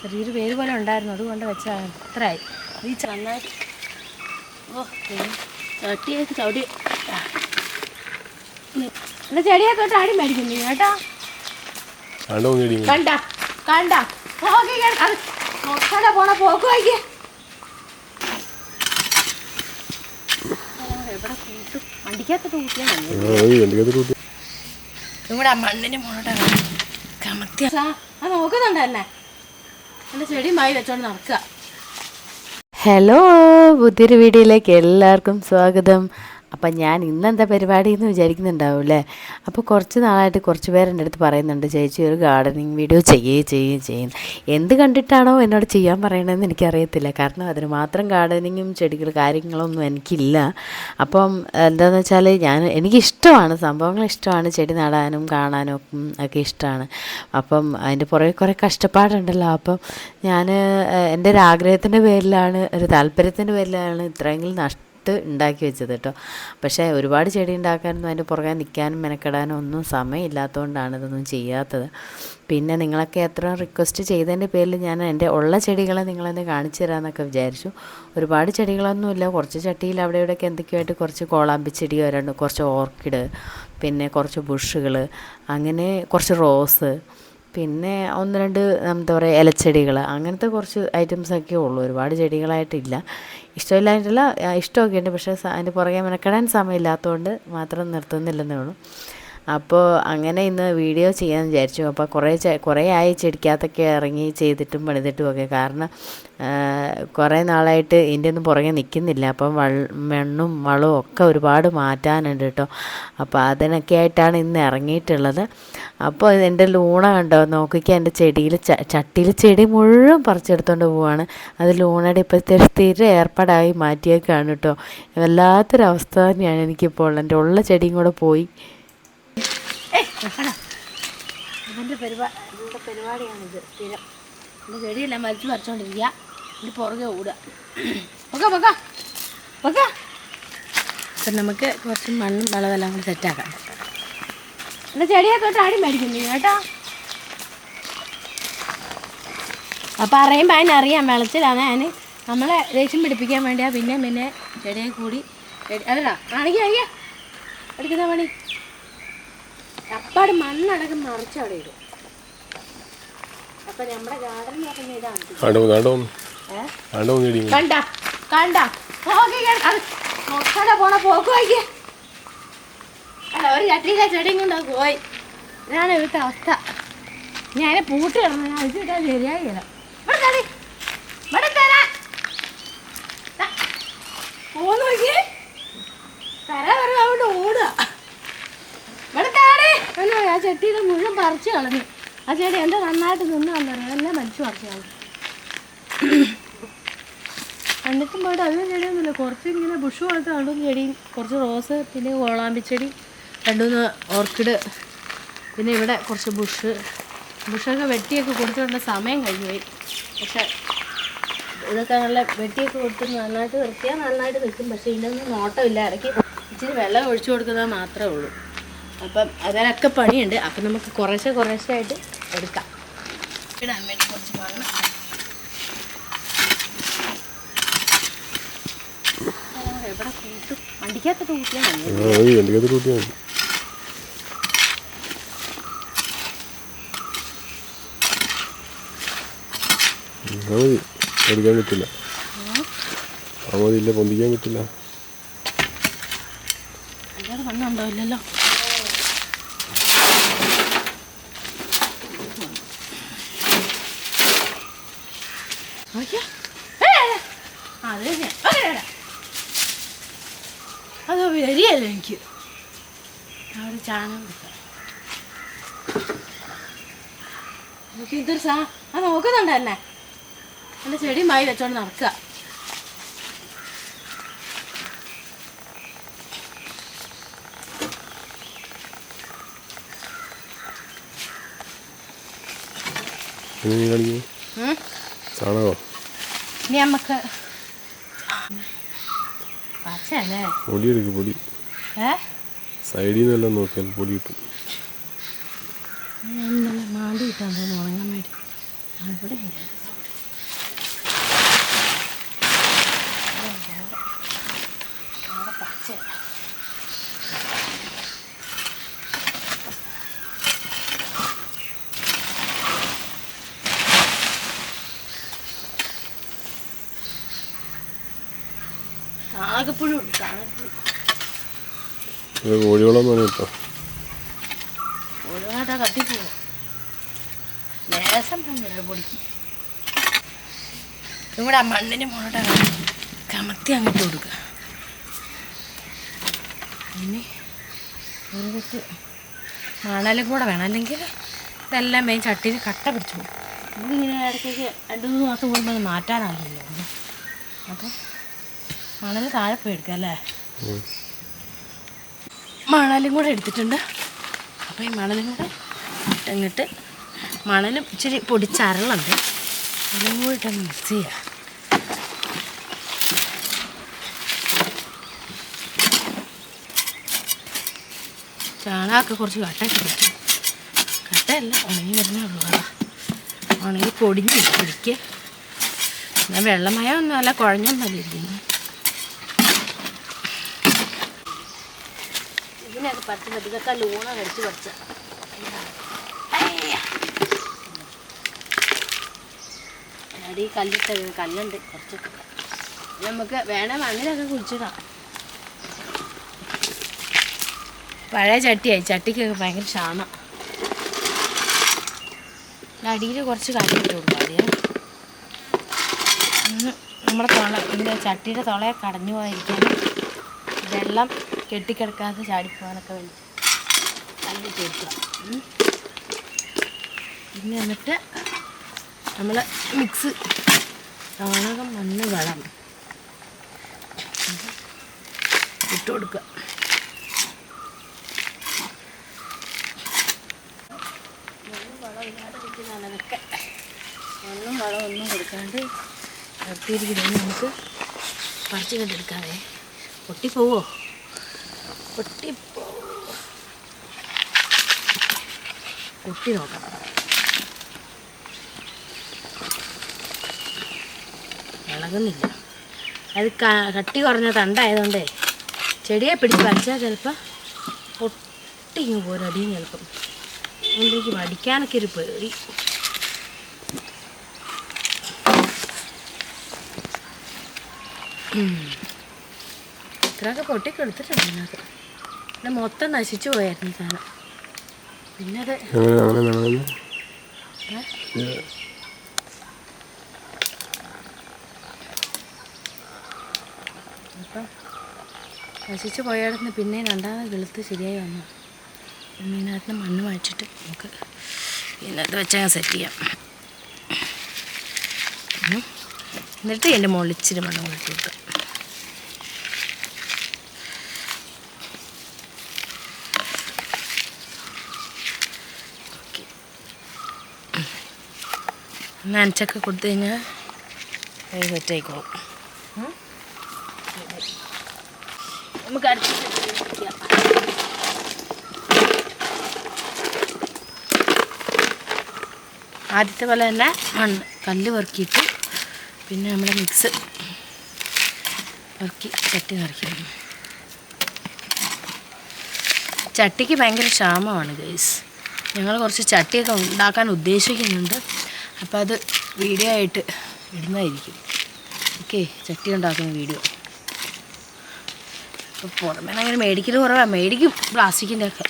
ചെറിയൊരു പേര് പോലെ ഉണ്ടായിരുന്നു. അതുകൊണ്ട് വെച്ചാൽ അത്രയായി. ഈ നന്നായി ഓ ചട്ടിയൊക്കെ ചവിട്ടി എന്നാ ചെടിയെ തൊട്ട് ആടി മേടിക്കുന്നു കേട്ടോ. കണ്ടോ കണ്ട നോക്കാതെ പോണ പോക്ക് കൂട്ടി? ഇവിടെ മണ്ണിന് മുകളിലോട്ട് കമത്തി നോക്കുന്നുണ്ടല്ലേ വെച്ചോണ്ട് നടക്കുക. ഹലോ പുതിയൊരു വീഡിയോയിലേക്ക് എല്ലാവർക്കും സ്വാഗതം. അപ്പം ഞാൻ ഇന്നെന്താ പരിപാടി എന്ന് വിചാരിക്കുന്നുണ്ടാവും അല്ലേ അപ്പോൾ കുറച്ച് നാളായിട്ട് കുറച്ച് പേരെന്റെ അടുത്ത് പറയുന്നുണ്ട് ചേച്ചി ഒരു ഗാർഡനിങ് വീഡിയോ ചെയ്യുകയും ചെയ്യും എന്ത് കണ്ടിട്ടാണോ എന്നോട് ചെയ്യാൻ പറയണതെന്ന് എനിക്കറിയത്തില്ല. കാരണം അതിന് മാത്രം ഗാർഡനിങ്ങും ചെടികൾ കാര്യങ്ങളൊന്നും എനിക്കില്ല. അപ്പം എന്താണെന്ന് വെച്ചാൽ ഞാൻ എനിക്കിഷ്ടമാണ് സംഭവങ്ങൾ ഇഷ്ടമാണ്. ചെടി നടാനും കാണാനും ഒക്കെ ഇഷ്ടമാണ്. അപ്പം അതിന്റെ പുറകെ കുറേ കഷ്ടപ്പാടുണ്ടല്ലോ. അപ്പം ഞാൻ എന്റെ ഒരു ആഗ്രഹത്തിന്റെ പേരിലാണ് ഒരു താല്പര്യത്തിന്റെ പേരിലാണ് ഇത്രയെങ്കിലും നഷ്ട ഉണ്ടാക്കി വെച്ചത് കേട്ടോ. പക്ഷേ ഒരുപാട് ചെടി ഉണ്ടാക്കാനൊന്നും അതിന്റെ പുറകെ നിൽക്കാനും മെനക്കെടാനും ഒന്നും സമയമില്ലാത്തതുകൊണ്ടാണ് ഇതൊന്നും ചെയ്യാത്തത്. പിന്നെ നിങ്ങളൊക്കെ എത്ര റിക്വസ്റ്റ് ചെയ്തതിന്റെ പേരിൽ ഞാൻ എന്റെ ഉള്ള ചെടികളെ നിങ്ങളെന്നെ കാണിച്ചു തരാമെന്നൊക്കെ വിചാരിച്ചു. ഒരുപാട് ചെടികളൊന്നുമില്ല. കുറച്ച് ചട്ടിയിൽ അവിടെ ഇവിടെയൊക്കെ എന്തൊക്കെയായിട്ട് കുറച്ച് കോളാമ്പി ചെടി രണ്ട് കുറച്ച് ഓർക്കിഡ് പിന്നെ കുറച്ച് ബുഷുകൾ അങ്ങനെ കുറച്ച് റോസ് പിന്നെ ഒന്ന് രണ്ട് എന്താ പറയുക ഇലച്ചെടികൾ അങ്ങനത്തെ കുറച്ച് ഐറ്റംസൊക്കെ ഉള്ളൂ. ഒരുപാട് ചെടികളായിട്ടില്ല. ഇഷ്ടമില്ലായിട്ടില്ല ആ, ഇഷ്ടമൊക്കെ ഉണ്ട് പക്ഷേ അതിന്റെ പുറകെ മെനക്കെടാൻ സമയമില്ലാത്തതുകൊണ്ട് മാത്രം നിർത്തുന്നില്ലെന്നേ ഉള്ളൂ. അപ്പോൾ അങ്ങനെ ഇന്ന് വീഡിയോ ചെയ്യാൻ വിചാരിച്ചു. അപ്പോൾ കുറേ കുറേ ആയി ചെടിക്കകത്തൊക്കെ ഇറങ്ങി ചെയ്തിട്ടും പണിതിട്ടും ഒക്കെ. കാരണം കുറേ നാളായിട്ട് ഇതിന്റെ ഒന്നും പുറകെ നിൽക്കുന്നില്ല അപ്പം വൾ മണ്ണും വളവും ഒക്കെ ഒരുപാട് മാറ്റാനുണ്ട് കേട്ടോ അപ്പോൾ അതിനൊക്കെ ആയിട്ടാണ് ഇന്ന് ഇറങ്ങിയിട്ടുള്ളത്. അപ്പോൾ എന്റെ ലൂണ കണ്ടോ? നോക്കിക്കാൻ എന്റെ ചെടിയിൽ ചട്ടിയിൽ ചെടി മുഴുവൻ പറിച്ചെടുത്തുകൊണ്ട് പോവാണ്. അത് ലൂണയുടെ ഇപ്പോഴത്തെ ഒരു സ്ഥിര ഏർപ്പാടായി മാറ്റിയേക്കാണ് കേട്ടോ വല്ലാത്തൊരവസ്ഥ തന്നെയാണ് എനിക്കിപ്പോൾ. എന്റെ ഉള്ള ചെടിയും കൂടെ പോയി ഇവന്റെ പരിപാടി ഇവന്റെ പരിപാടിയാണിത് സ്ഥിരം. എന്റെ ചെടിയെല്ലാം വലിച്ചു പറിച്ചോണ്ടിരിക്കുക ഇത് പുറകെ ഓടുക. പൊക്ക പൊക്ക പൊക്ക. അപ്പം നമുക്ക് കുറച്ച് മണ്ണും വളമെല്ലാം കൂടി സെറ്റാക്കാം എന്റെ ചെടിയെ തൊട്ട് ആടി മേടിക്കുന്നു കേട്ടോ. അപ്പം അറിയുമ്പോൾ അതിനറിയാം വെളച്ചിലാണ്. ഞാൻ നമ്മളെ ദേഷ്യം പിടിപ്പിക്കാൻ വേണ്ടിയാ പിന്നെ പിന്നെ ചെടിയെ കൂടി അല്ലടാ ആണെങ്കിൽ കാണിക്കുക കാണിക്കുക എടുക്കുന്ന പണി. അപ്പാട് മണ്ണടക്കം മറിച്ച് അവിടെ ഇടും. അപ്പൊ നമ്മുടെ ഗാർഡൻ എന്ന് പറഞ്ഞ ഇതാണ്. കണ്ടോ കണ്ടോ? കണ്ടോ കണ്ട കണ്ട. നോക്കി നോക്കാതെ പോണ പോക്ക് അല്ല ഒരു ചട്ടിയിലെ ചെടിയും കൊണ്ട് പോയി. ഇതാണ് ഇവിടുത്തെ അവസ്ഥ. ഞാൻ പൂട്ടി കിടന്നു ഞാൻ തടി. ഇവിടെ തരാൻ. ദാ. പോന്ന് നോക്കിയേ. തര പറഞ്ഞ അവിടെ ഓടുക അല്ല ആ ചെട്ടിയുടെ മുഴുവൻ പറിച്ചു കളഞ്ഞു. ആ ചെടി എന്താ നന്നായിട്ട് നിന്ന് വന്നറിയാം എല്ലാം വലിച്ചു പറിച്ചു കളഞ്ഞു. എന്നിട്ടും പോയിട്ട് അധികം ചെടിയൊന്നുമില്ല. കുറച്ച് ഇങ്ങനെ ബുഷ് പോലത്തെ രണ്ടും ചെടി. കുറച്ച് റോസ് പിന്നെ ഓളാമ്പിച്ചെടി രണ്ടുമൂന്ന് ഓർക്കിഡ് പിന്നെ ഇവിടെ കുറച്ച് ബുഷ്. ബുഷൊക്കെ വെട്ടിയൊക്കെ കൊടുത്തുകൊണ്ട് സമയം കഴിഞ്ഞു പോയി പക്ഷെ ഇതൊക്കെ നല്ല വെട്ടിയൊക്കെ കൊടുത്ത് നന്നായിട്ട് നിർത്തിയാൽ നന്നായിട്ട് നിൽക്കും. പക്ഷേ ഇതിനൊന്നും നോട്ടമില്ല. ഇടയ്ക്ക് ഇച്ചിരി വെള്ളം ഒഴിച്ചു കൊടുക്കുന്നത് മാത്രമേ ഉള്ളൂ. അപ്പം അതിനൊക്കെ പണിയുണ്ട്. അപ്പം നമുക്ക് കുറേശ്ശെ കുറേശ്ശെ ആയിട്ട് എടുക്കാം. ഇടാൻ വേണ്ടി കുറച്ച് ആ, എവിടെ കൂട്ടും? വണ്ടിക്കകത്തോട്ട് കൂട്ടിയാൽ മതി. എന്റെ കൂട്ടി മതി. ഉം, അത് മതി. എടുക്കാൻ പറ്റില്ല. അത് മതി ഇല്ല പൊന്തിക്കാൻ പറ്റില്ല. ഇല്ലല്ലോ നോക്കിയേ. ഏ, ഏ, ഏ. ആ, അത് തന്നെ. ഓക്കേ, ഇടാം. അത് വരികയല്ല എനിക്ക് അവിടെ നോക്കി ഇതൊരു സാ ആ നോക്കുന്നുണ്ട് എന്നെ. എന്റെ ചെടി മായി വെച്ചോണ്ട് നടക്കുക. ചാണകോ ഇനി നമുക്ക് പച്ചയല്ലേ പൊടി എടുക്ക് പൊടി. ഏ? സൈഡിൽ നിന്ന് നോക്കിയാൽ പൊടി കിട്ടും. മാടി കിട്ടാൻ തോന്നുന്നു ഉണങ്ങാൻ വേണ്ടി. അവിടെ ഇത് കോഴിവളം വേണം കേട്ടോ. ഒഴുകാട്ടാ കത്തിപ്പോവും ലേശം മണ്ണില്ല പൊടിക്ക്. ഇവിടെ ആ മണ്ണിന് മുകളിലോട്ട് കമത്തി അങ്ങോട്ട് കൊടുക്കുക. ഇനി ഒരു കുത്ത് മണലും കൂടെ വേണം. അല്ലെങ്കിൽ ഇതെല്ലാം മെയിൻ ചട്ടിയിൽ കട്ട പിടിച്ചു പോകും. ഇതിങ്ങനെ ഇടയ്ക്കേക്ക് രണ്ട് മൂന്ന് മാസം കൂടുമ്പോൾ അത് മാറ്റാനാകില്ല അപ്പം മണൽ താഴെ പോയി എടുക്കാം അല്ലേ. മണലും കൂടെ എടുത്തിട്ടുണ്ട്. അപ്പോൾ ഈ മണലും കൂടെ ഇട്ടങ്ങിട്ട് മണലും ഇച്ചിരി പൊടിച്ചരളുണ്ട് അതും കൂടി ഇട്ടങ്ങ് മിക്സ് ചെയ്യുക ചാണകമൊക്കെ കുറച്ച് കട്ടയൊക്കെ പിടിക്കും കട്ടയല്ല ഉണങ്ങി വരുന്നേ ഉള്ളൂ അതാ ഉണങ്ങി പൊടിഞ്ഞ് പിടിക്കുക എന്നാൽ വെള്ളമയമൊന്നും അല്ല കുഴഞ്ഞൊന്നുമല്ല ഇരിക്കുന്നത്. പറ്റുന്നത് ഇതൊക്കെ ലൂണ കടിച്ച് പഠിച്ച അടി കല്ലിട്ട കല്ലുണ്ട്. കുറച്ചൊക്കെ. നമുക്ക് വേണേ മണ്ണിലൊക്കെ കുഴിച്ചിടാം. പഴയ ചട്ടിയായി. ചട്ടിക്കൊക്കെ ഭയങ്കര ക്ഷാമ അടിയിൽ കുറച്ച് കല്ലിട്ട് കൊടുക്കാം നമ്മുടെ തുള ചട്ടിയുടെ തുളയെ കടഞ്ഞു പോയിരിക്കാൻ വെള്ളം കെട്ടിക്കിടക്കാതെ ചാടിപ്പോകാനൊക്കെ വേണ്ടി. നല്ല ചേർക്കുക. പിന്നെ എന്നിട്ട് നമ്മൾ മിക്സ് ചാണകം മണ്ണ് വളം. ഇട്ട് കൊടുക്കുക. മണ്ണും വളം ഒന്നും കൊടുക്കാണ്ട് നിർത്തിയിരിക്കുന്നത് നമുക്ക് പറിച്ചു പൊട്ടി പൊട്ടിപ്പോവോ? പൊട്ടിപ്പോ പൊട്ടി നോക്കാം. ഇളകുന്നില്ല. അത് കട്ടി കുറഞ്ഞ തണ്ടായതുകൊണ്ടേ ചെടിയെ പിടിച്ച് വലിച്ചാൽ ചിലപ്പോൾ പൊട്ടിങ്ങ് പോരും അടിയും ചിലപ്പം. എനിക്ക് വടിക്കാനൊക്കെ ഒരു പേടി. ഇത്രയൊക്കെ പൊട്ടിക്കൊടുത്തിട്ടുണ്ട് ഇതിനകത്ത്. ഇത് മൊത്തം നശിച്ചു പോയായിരുന്നു സാധനം. പിന്നെ അത് അപ്പം നശിച്ചു പോയായിരുന്നു. പിന്നെ രണ്ടാമത് വെളുത്ത് ശരിയായി വന്നു. മീനകത്തിന് മണ്ണ് വായിച്ചിട്ട് നമുക്ക് ഇതിനകത്ത് വെച്ചാൽ സെറ്റ് ചെയ്യാം. എന്നിട്ട് എന്റെ മുകളിൽ ഇച്ചിരി മണ്ണ് കൂട്ടി നനച്ചൊക്കെ കൊടുത്തു കഴിഞ്ഞാൽ അത് സെറ്റ് ആയിക്കോളും ഉം. നമുക്ക്. ആദ്യത്തെ പോലെ തന്നെ മണ്ണ് കല്ല് വറുക്കിയിട്ട് പിന്നെ നമ്മുടെ മിക്സ് വറുക്കി ചട്ടി നിറയ്ക്കണം ചട്ടിക്ക് ഭയങ്കര ക്ഷാമമാണ് ഗൈസ് ഞങ്ങൾ കുറച്ച് ചട്ടിയൊക്കെ ഉണ്ടാക്കാൻ ഉദ്ദേശിക്കുന്നുണ്ട് അപ്പോൾ അത് വീഡിയോ ആയിട്ട് ഇടുന്നതായിരിക്കും. ഓക്കെ ചട്ടി ഉണ്ടാക്കുന്ന വീഡിയോ അപ്പോൾ പുറമേ അങ്ങനെ മേടിക്കൽ കുറവാണ് മേടിക്കും പ്ലാസ്റ്റിക്കിന്റെ ഒക്കെ.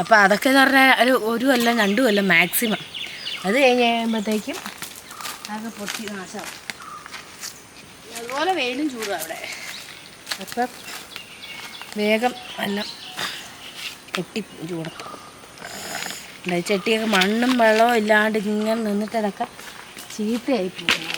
അപ്പോൾ അതൊക്കെ എന്ന് പറഞ്ഞാൽ ഒരു ഒരു കൊല്ലം രണ്ടു കൊല്ലം മാക്സിമം അത് കഴിഞ്ഞ് കഴിയുമ്പോഴത്തേക്കും അതൊക്കെ പൊട്ടി നാശമാവും അതുപോലെ വെയിലും ചൂടും അവിടെ. അപ്പം വേഗം എല്ലാം പൊട്ടി ചൂടത്ത് ചെട്ടിയൊക്കെ മണ്ണും വെള്ളവും ഇല്ലാണ്ട് ഇങ്ങനെ നിന്നിട്ട് ചീത്തയായി പോകുന്നത്?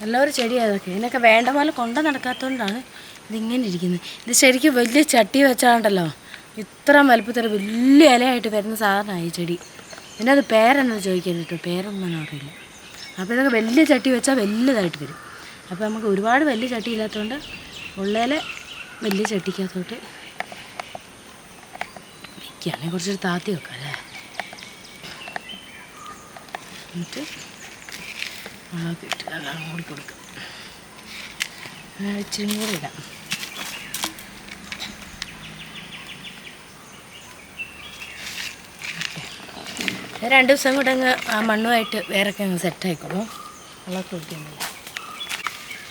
നല്ലൊരു ചെടിയാണ് അതൊക്കെ ഇതിനൊക്കെ വേണ്ട പോലെ കൊണ്ടു നടക്കാത്തതുകൊണ്ടാണ് ഇതിങ്ങനെ ഇരിക്കുന്നത്. ഇത് ശരിക്കും വലിയ ചട്ടി വെച്ചാണ്ടല്ലോ. ഇത്ര വലുപ്പത്തിൽ വലിയ ഇലയായിട്ട് വരുന്ന സാധനമാണ് ഈ ചെടി. പിന്നെ അത് പേരെന്നത് ചോദിക്കാൻ കേട്ടോ? പേരൊന്നും അറിയില്ല. അപ്പോൾ ഇതൊക്കെ വലിയ ചട്ടി വെച്ചാൽ വലുതായിട്ട് വരും. അപ്പോൾ നമുക്ക് ഒരുപാട് വലിയ ചട്ടി ഇല്ലാത്തതുകൊണ്ട് ഉള്ളതിൽ വലിയ ചട്ടിക്കകത്തോട്ട് വയ്ക്കുകയാണെങ്കിൽ കുറച്ചൊരു താത്തി വെക്കാം അല്ലേ? എന്നിട്ട് മുളക് ഇട്ട് കൂടി കൊടുക്കും. ഇച്ചിരി കൂടെ ഇടാം. രണ്ട് ദിവസം കൂടെ അങ്ങ് ആ മണ്ണുമായിട്ട് വേറൊക്കെ അങ്ങ് സെറ്റായിക്കോളൂ വെള്ളമൊക്കെ ഒഴിക്കുന്നില്ല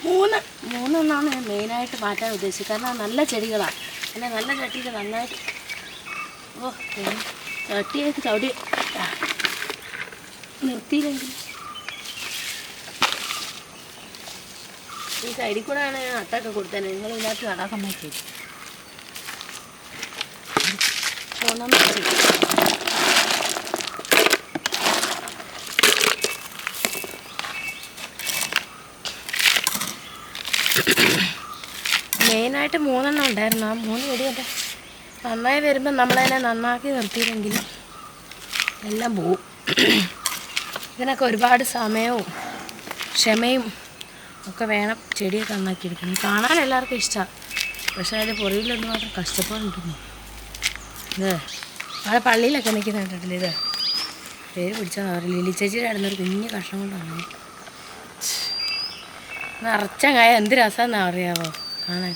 മൂന്ന് മൂന്നെന്നാണ് ഞാൻ മെയിനായിട്ട് മാറ്റാൻ ഉദ്ദേശിച്ചത്. കാരണം നല്ല ചെടികളാണ് പിന്നെ നല്ല ചട്ടിയിൽ നന്നായിട്ട് ഓ ചട്ടിയായിട്ട് ചവിട്ടി. നിർത്തിയില്ലെങ്കിൽ. ഈ സൈഡിൽ കൂടെ ആണ് ഞാൻ അട്ടൊക്കെ കൊടുത്തത് നിങ്ങൾ ഇതിനകത്ത് നടാൻ സമ്മതിച്ചു. മൂന്നെണ്ണം മെയിനായിട്ട് മൂന്നെണ്ണം ഉണ്ടായിരുന്നു. ആ മൂന്ന് ചെടിയൊക്കെ നന്നായി വരുമ്പോൾ നമ്മളതിനെ നന്നാക്കി നിർത്തിയില്ലെങ്കിൽ എല്ലാം പോവും. ഇതിനൊക്കെ ഒരുപാട് സമയവും ക്ഷമയും ഒക്കെ വേണം ചെടിയൊക്കെ നന്നാക്കി എടുക്കണം കാണാൻ എല്ലാവർക്കും ഇഷ്ടമാണ് പക്ഷേ അതിന്റെ പുറകിലൊന്നും മാത്രം കഷ്ടപ്പാടുണ്ടെന്നു. ഇത് അവിടെ പള്ളിയിലൊക്കെ നിൽക്കുന്ന കണ്ടിട്ടില്ല ഇത്? പേര് പിടിച്ചാൽ അവർ ലിലി ചേച്ചിയുടെ അടുന്നൊരു കുഞ്ഞ് കഷ്ണം കൊണ്ടാണ്. നിറച്ച കായ എന്ത് രസമെന്നാ അറിയാവോ? കാണാൻ.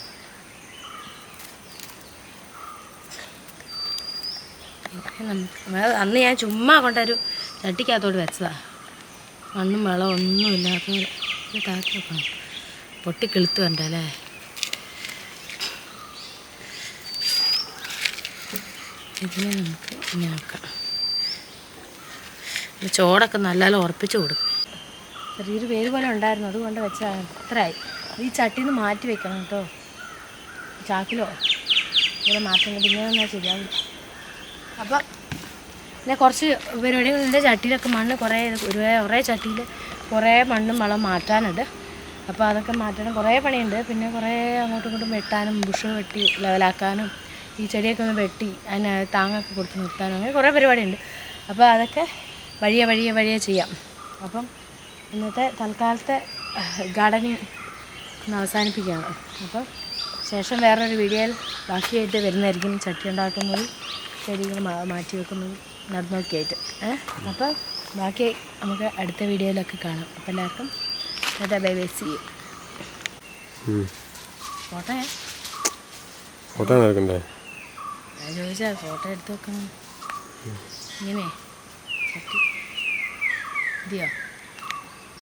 അന്ന് ഞാൻ ചുമ്മാ കൊണ്ടൊരു ചട്ടിക്കകത്തോട് വെച്ചതാ. മണ്ണും വെള്ളം ഒന്നും ഇല്ലാത്ത താക്കി വെക്കണം പൊട്ടി കിളുത്ത് വേണ്ട അല്ലേ ഇതിനെ നമുക്ക് ഇങ്ങനെ വെക്കാം ചോടൊക്കെ നല്ലപോലെ ഉറപ്പിച്ച് കൊടുക്കും. ചെറിയൊരു വേര് പോലെ ഉണ്ടായിരുന്നു. അതുകൊണ്ട് വെച്ചാൽ അത്രയായി ഈ ചട്ടിയിൽ നിന്ന് മാറ്റി വെക്കണം കേട്ടോ. ചാക്കിലോ? ഇവിടെ മാറ്റം പിന്നെ ശരിയാവില്ല അപ്പം പിന്നെ കുറച്ച് പരിപാടികളുണ്ട്. ചട്ടിയിലൊക്കെ മണ്ണ് കുറേ ഒരു കുറേ ചട്ടിയിൽ കുറേ മണ്ണും വളം മാറ്റാനുണ്ട്. അപ്പോൾ അതൊക്കെ മാറ്റാനും കുറേ പണിയുണ്ട്. പിന്നെ കുറേ അങ്ങോട്ടും ഇങ്ങോട്ടും വെട്ടാനും ബുഷ് വെട്ടി ലെവലാക്കാനും ഈ ചെടിയൊക്കെ ഒന്ന് വെട്ടി അതിന് താങ്ങൊക്കെ കൊടുത്ത് നിർത്താനും അങ്ങനെ കുറേ പരിപാടിയുണ്ട്. അപ്പോൾ അതൊക്കെ വഴിയെ വഴിയെ വഴിയെ ചെയ്യാം. അപ്പം ഇന്നത്തെ തൽക്കാലത്തെ ഗാർഡനിങ് ഒന്ന് അവസാനിപ്പിക്കുകയാണ്. അപ്പം ശേഷം വേറൊരു വീഡിയോയിൽ ബാക്കിയായിട്ട് വരുന്നതായിരിക്കും. ചട്ടി ഉണ്ടാക്കുന്നത് ചെടികൾ മാറ്റി വെക്കുന്നത് നടന്നൊക്കെയായിട്ട്. അപ്പോൾ ബാക്കി നമുക്ക് അടുത്ത വീഡിയോയിലൊക്കെ കാണാം. അപ്പോൾ എല്ലാവർക്കും bye bye see. Photo photo എടുക്കണ്ടേ? ഞാൻ ചോദിച്ചാൽ ഫോട്ടോ എടുത്ത് വെക്കണം. ഇങ്ങനെ. ചട്ടി. മതിയോ